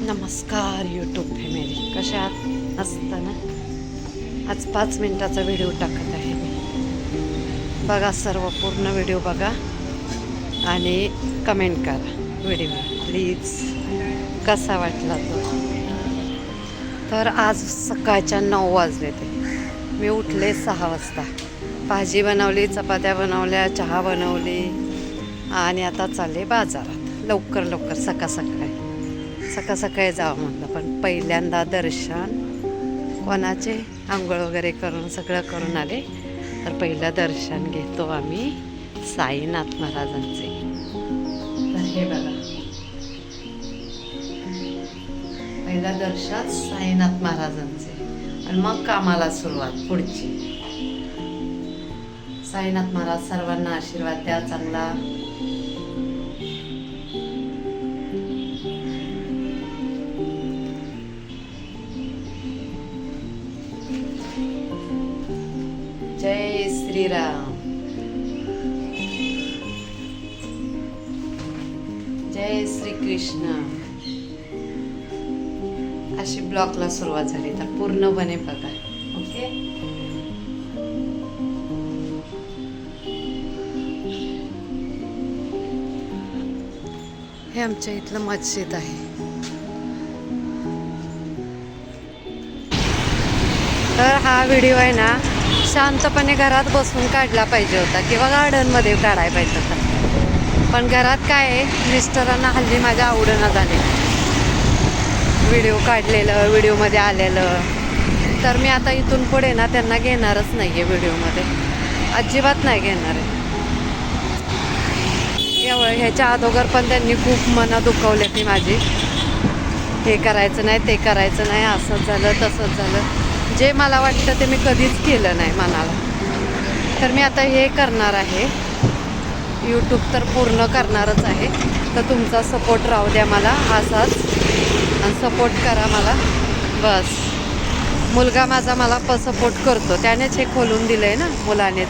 नमस्कार YouTube family कशा आहात? असताना आज पाच मिनिटाचा व्हिडिओ टाकत आहे मी. बघा सर्व पूर्ण व्हिडिओ बघा आणि कमेंट करा व्हिडिओ प्लीज कसा वाटला तो? तर आज सकाळच्या नऊ वाजले ते. मी उठले सहा वाजता. भाजी बनवली चपात्या बनवल्या चहा बनवली आणि आता चालले बाजारात. लवकर लवकर सकाळ सकाळी सकाळ सकाळी जावं म्हटलं पण पहिल्यांदा दर्शन कोणाचे? आंघोळ वगैरे करून सगळं करून आले. तर पहिलं दर्शन घेतो आम्ही साईनाथ महाराजांचे. तर हे बघा. पहिलं दर्शन साईनाथ महाराजांचे. आणि मग कामाला सुरुवात पुढची. साईनाथ महाराज सर्वांना आशीर्वाद द्या चांगला. जय श्रीराम। जय श्री कृष्ण अशी ब्लॉकला सुरुवात झाली तर पूर्णपणे बघा ओके? हे आमच्या इथलं मस्जिद आहे. तर हा व्हिडिओ आहे ना शांतपणे घरात बसून काढला पाहिजे होता किंवा गार्डनमध्ये काढायला पाहिजे होता. पण घरात काय आहे मिस्टरांना हल्ली माझ्या आवडणं झाले. व्हिडिओ काढलेलं व्हिडिओमध्ये आलेलं. तर मी आता इथून पुढे ना त्यांना घेणारच नाही आहे व्हिडिओमध्ये. अजिबात नाही घेणार आहे. एवढं ह्याच्या अगोदर पण त्यांनी खूप मनं दुखवले ती माझी. हे करायचं नाही ते करायचं नाही असंच झालं तसंच झालं. जे मला वाटतं ते मी कधीच केलं नाही मनाला. तर मी आता हे करणार आहे. यूट्यूब तर पूर्ण करणारच आहे. तर तुमचा सपोर्ट राहू द्या मला असाच. आणि सपोर्ट करा मला. बस. मुलगा माझा मला प सपोर्ट करतो. त्यानेच हे खोलून दिलं आहे ना मुलानेच.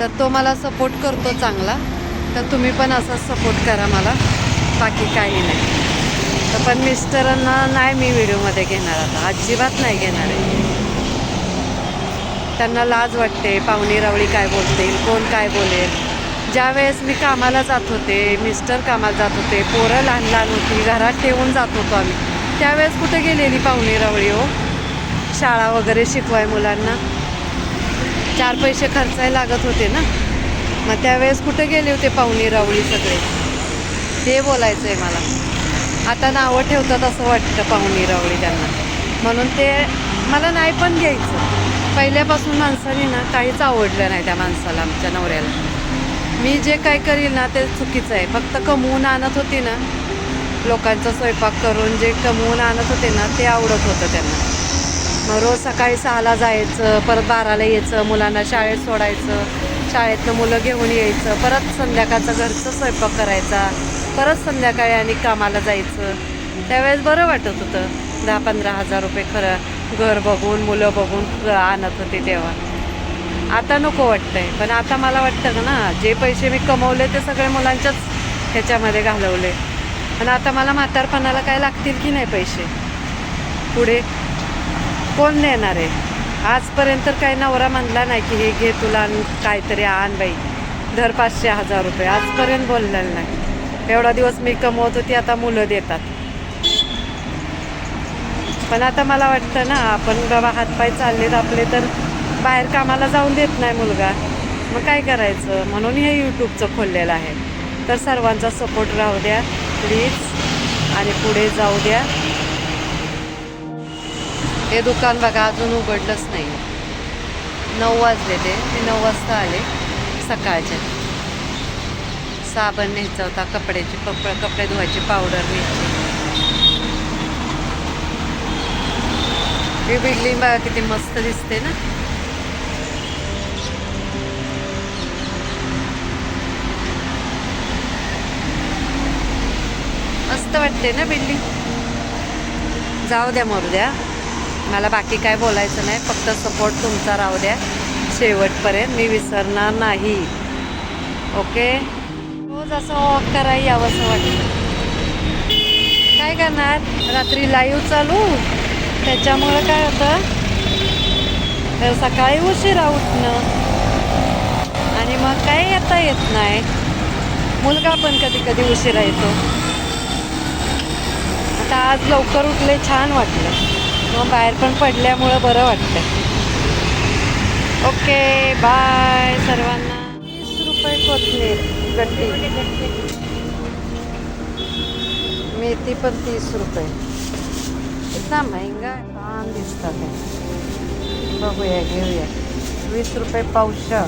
तर तो मला सपोर्ट करतो चांगला. तर तुम्ही पण असाच सपोर्ट करा मला. बाकी काही नाही. तर पण मिस्टरांना नाही मी व्हिडिओमध्ये घेणार आता. अजिबात नाही घेणार आहे. त्यांना लाज वाटते पाहुणी रावळी काय बोलतील कोण काय बोलेल. ज्या वेळेस मी कामाला जात होते मिस्टर कामाला जात होते पोरं लहान लहान होती घरात ठेवून जात होतो आम्ही. त्यावेळेस कुठे गेलेली पाहुणी रावळी हो? शाळा वगैरे शिकवाय मुलांना. चार पैसे खर्चायला लागत होते ना? मग त्यावेळेस कुठे गेले होते पाहुणी रावळी सगळे? ते बोलायचं आहे मला. आता नावं ठेवतात असं वाटतं पाहुणी रावळी त्यांना. म्हणून ते मला नाही पण घ्यायचं. पहिल्यापासून माणसाने ना काहीच आवडलं नाही त्या माणसाला आमच्या नवऱ्याला. मी जे काय करील ना ते चुकीचं आहे. फक्त कमवून आणत होती ना लोकांचा स्वयंपाक करून जे कमवून आणत होते ना ते आवडत होतं त्यांना. मग रोज सकाळी सहाला जायचं परत बाराला यायचं मुलांना शाळेत सोडायचं शाळेतनं मुलं घेऊन यायचं परत संध्याकाळचं घरचं स्वयंपाक करायचा परत संध्याकाळी आणि कामाला जायचं. त्यावेळेस बरं वाटत होतं. दहा पंधरा हजार रुपये खरं घर बघून मुलं बघून आणत होते तेव्हा. आता नको वाटतंय पण आता मला वाटतं का ना जे पैसे मी कमवले ते सगळे मुलांच्याच ह्याच्यामध्ये घालवले. पण आता मला म्हातारपणाला काय लागतील की नाही पैसे? पुढे कोण देणार आहे? आजपर्यंत तर काही नवरा म्हणला नाही की हे घे तुला काहीतरी आण बाई. दर पाचशे हजार रुपये. आजपर्यंत बोललेलं नाही. एवढा दिवस मी कमवत होती आता मुलं देतात. पण आता मला वाटतं ना आपण बाबा हातपाय चाललेत आपले तर बाहेर कामाला जाऊन देत नाही मुलगा. मग काय करायचं? म्हणून हे यूट्यूबचं खोललेलं आहे. तर सर्वांचा सपोर्ट राहू द्या प्लीज आणि पुढे जाऊ द्या. हे दुकान बघा अजून उघडलंच नाही. नऊ वाजले ते. मी नऊ वाजता आले सकाळचे. साबण न्यायचा होता कपड्याची कप कपडे धुवायची पावडर न्यायची ही बिल्डिंग बघा किती मस्त दिसते ना. मस्त वाटते ना बिल्डिंग. जाऊ द्या मरू द्या. मला बाकी काय बोलायचं नाही. फक्त सपोर्ट तुमचा राहू द्या. शेवटपर्यंत मी विसरणार नाही. ओके? रोज असं वॉक करायला यावंसं वाटतं. काय काय करणार? रात्री लाईव्ह चालू. त्याच्यामुळं काय होतं? सकाळी उशिरा उठणं. आणि मग काय येता येत नाही. मुलगा पण कधी कधी उशिरा येतो. आता आज लवकर उठले छान वाटलं. मग बाहेर पण पडल्यामुळं बरं वाटतं ओके बाय सर्वांना. वीस रुपये कोथमीर गड्डी. मेथी पण तीस रुपये. इतना महंगा आहे. छान दिसतात बघूया घेऊया वीस रुपये पावशा